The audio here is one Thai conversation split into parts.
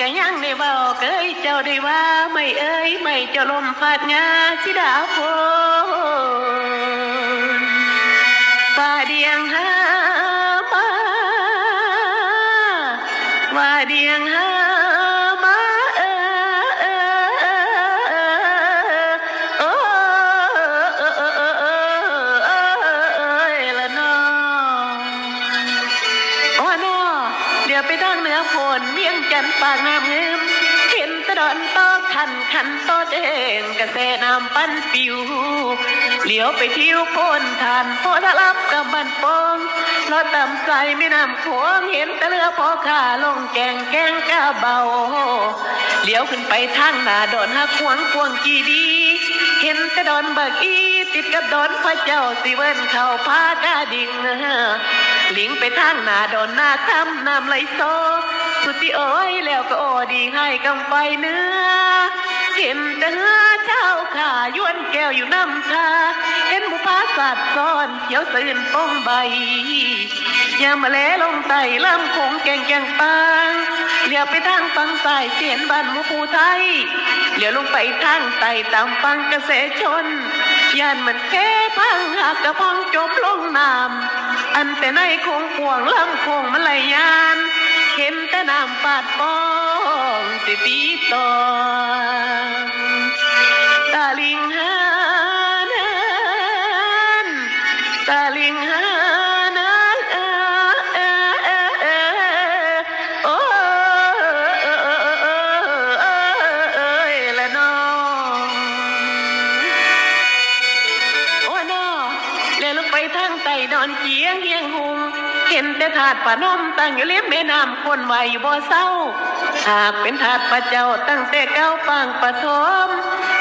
ก็ยังได้เว้าเกยเจ้าได้ว่าไม่เอ้ยไม่เจ้าลมพัดงาสิดาพนป่าเดียงหามาว่าเดียงหา ยวไปทางเหนือฝนเวียงจันทน์ปากน้ำเงิมเห็นตะดอนตอกขันขันโตเด้งกระแสน้ำปั้นปิวเหลียวไปทิวโพนทานพอทะลับกับบันปองรอตำใจไม่น้ำโขงเห็นต่เรือพอขาลงแกงแกงกะเบาเหลียวขึ้นไปทางหน้าดอนหักขวางควงกีดี เห็นต่ดอนบักอีติดกับดอนพระเจ้าสิเวินเข้าพากาดิ่ง ลิงไปทางนาดอนหน้าคำน้ำไหลโซ สุดที่โอ้ยแล้วก็โอดีให้กำไฟเนื้อ เห็นแต่เหือเจ้าขายวนแก้วอยู่น้ำทาเห็นบุพาสัตว์ซ้อนเขียวสื่นป้องใบยามมาแลลงไต่ลำคงแกงแกงปางเลี้ยวไปทางฟังสายเสียนบ้านมูภูไทยเลี้ยวลงไปทางไต่ตามฟังเกษตรชนย่านมันแค่พังหักกระพองจมลงน้ำ อันแต่ในคงพวงลำคงมันไหลยาน เห็นแต่น้ำปาดป้องสิตีตอตาลิงหานั้นตาลิงหัน งไต่ดอนเกียงเฮียงหุงเห็นแต่ถาดปานมตั้งอยู่เลียบแม่น้ำคนไหวอยู่บ่เศร้า หากเป็นถาดพระเจ้าตั้งแต่เก้าปางปฐม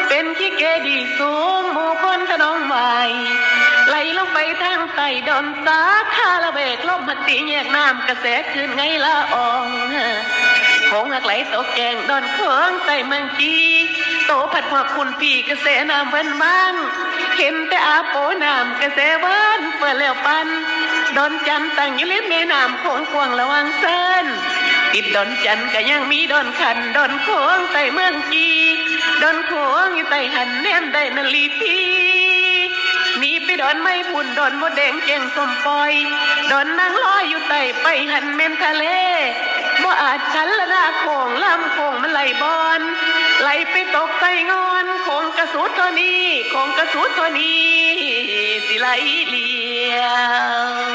เป็นขี้เกดีสูงหมู่คนทะนองไหวไหลลงไปทางไต่ดอนสาคาละเบกลมพัดตีแยกน้ำกระแสขึ้นไงละอองคงหักไหลตกแกงดอนเคืองใต้เมืองจีโตผัดหัวคุณพี่กระแสน้ำเว้นบ้าง เห็นแต่อาโปน้ำกระแสเว้นเปิดแล้วปันดอนจันตั้งอยู่ริมแม่น้ำโขงกวางระวังเส้นติดดอนจันก็ยังมีดอนขันดอนโขงใต้เมืองจีดอนโขงอยู่ใต้หันแนมได้นาลีพีหนีไปดอนไม่พุ่นดอนมดแดงเจียงสมปล่อย ดอนนางลอยอยู่ใต้ไปหันเมนทะเลบ่อาจฉันละนาโคงลำโคงมันไหลบอน ไหลไปตกใส่งอน กระสุดตัวนี้ ของกระสุดตัวนี้ สิไหลเลียว